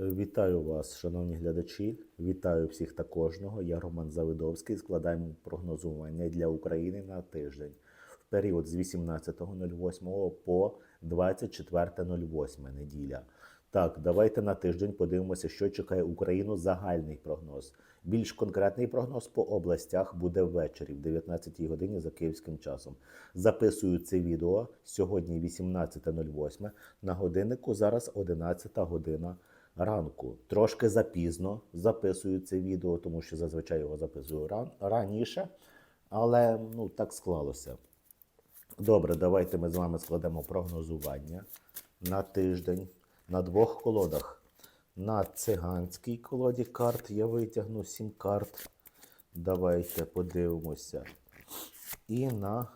Вітаю вас, шановні глядачі. Вітаю всіх та кожного. Я Роман Завидовський. Складаємо прогнозування для України на тиждень в період з 18.08 по 24.08 неділя. Так, давайте на тиждень подивимося, що чекає Україну. Загальний прогноз. Більш конкретний прогноз по областях буде ввечері, в 19 годині за київським часом. Записую це відео сьогодні 18.08. На годиннику зараз 11 година ранку. Трошки запізно записую це відео, тому що зазвичай його записую ран, раніше, але ну, так склалося. Добре, давайте ми з вами складемо прогнозування на тиждень на двох колодах. На циганській колоді карт я витягну 7 карт. Давайте подивимося. І на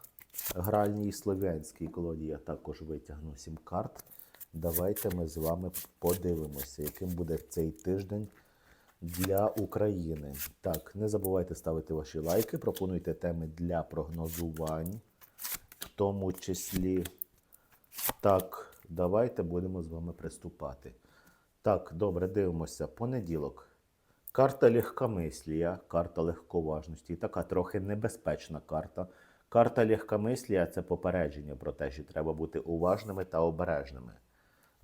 гральній слов'янській колоді я також витягну 7 карт. Давайте ми з вами подивимося, яким буде цей тиждень для України. Так, не забувайте ставити ваші лайки, пропонуйте теми для прогнозувань, в тому числі. Так, давайте будемо з вами приступати. Так, добре, дивимося. Понеділок. Карта легкомислія, карта легковажності. Така трохи небезпечна карта. Карта легкомислія це попередження про те, що треба бути уважними та обережними,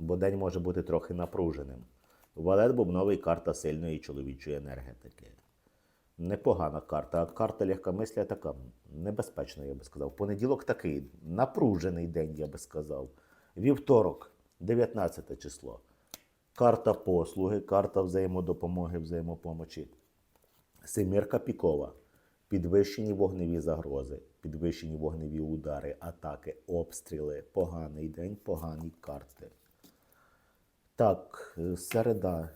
бо день може бути трохи напруженим. Валет бубновий карта сильної чоловічої енергетики. Непогана карта. А карта легкомислія така небезпечна, я би сказав. Понеділок такий напружений день, я би сказав. Вівторок, 19 число. Карта послуги, карта взаємодопомоги, взаємопомочі. Семірка пікова. Підвищені вогневі загрози, підвищені вогневі удари, атаки, обстріли. Поганий день, погані карти. Так, е, середа,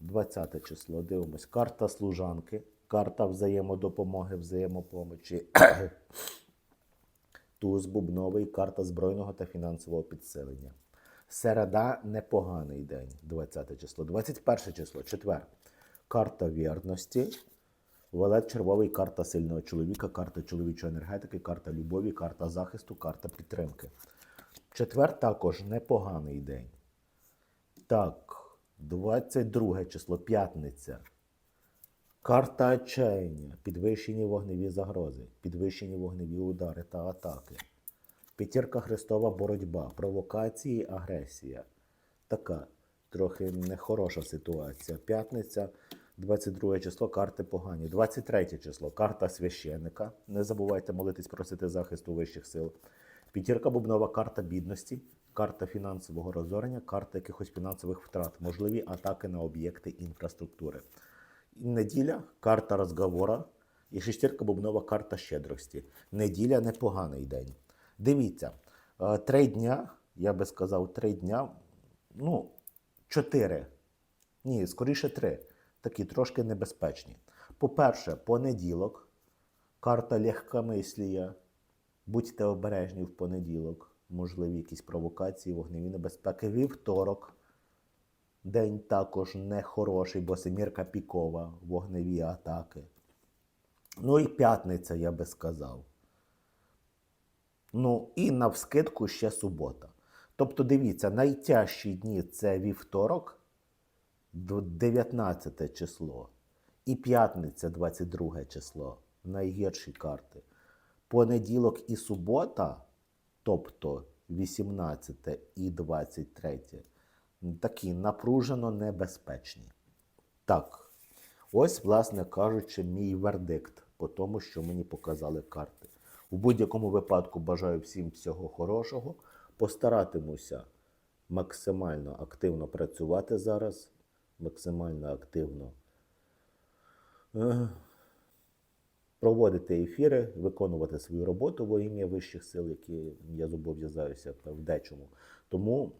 20 число. Дивимось. Карта служанки, карта взаємодопомоги, взаємопомочі. Туз бубновий, карта збройного та фінансового підсилення. Середа непоганий день, 20 число. 21 число, четвер. Карта вірності. Валет червовий, карта сильного чоловіка, карта чоловічої енергетики, карта любові, карта захисту, карта підтримки. Четвер також непоганий день. Так, 22 число, п'ятниця. Карта отчаяння, підвищені вогневі загрози, підвищені вогневі удари та атаки. П'ятірка Христова боротьба, провокації, агресія. Така трохи нехороша ситуація. П'ятниця, 22 число, карти погані. 23 число, карта священника. Не забувайте молитись, просити захисту вищих сил. П'ятірка бубнова карта бідності, карта фінансового розорення, карта якихось фінансових втрат, можливі атаки на об'єкти інфраструктури. Неділя карта розговора. І шестірка бубнова карта щедрості. Неділя непоганий день. Дивіться, е, три дня, я би сказав, три дня, ну, чотири. Ні, скоріше три. Такі трошки небезпечні. По-перше, понеділок, карта легкомислія. Будьте обережні в понеділок, можливі якісь провокації, вогневі небезпеки. Вівторок. День також нехороший, бо семірка пікова, вогневі атаки. Ну і п'ятниця, я би сказав. Ну і навскидку ще субота. Тобто, дивіться, найтяжчі дні це вівторок, 19 число, і п'ятниця, 22 число. Найгірші карти. Понеділок і субота, тобто 18 і 23, такі напружено небезпечні. Так, ось, власне кажучи, мій вердикт по тому, що мені показали карти. У будь-якому випадку бажаю всім всього хорошого. Постаратимуся максимально активно працювати зараз, максимально активно е, проводити ефіри, виконувати свою роботу во ім'я вищих сил, які я зобов'язаюся в дечому. Тому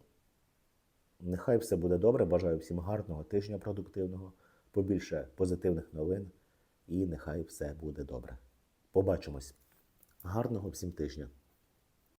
нехай все буде добре. Бажаю всім гарного тижня продуктивного, побільше позитивних новин, і нехай все буде добре. Побачимось. Гарного всім тижня!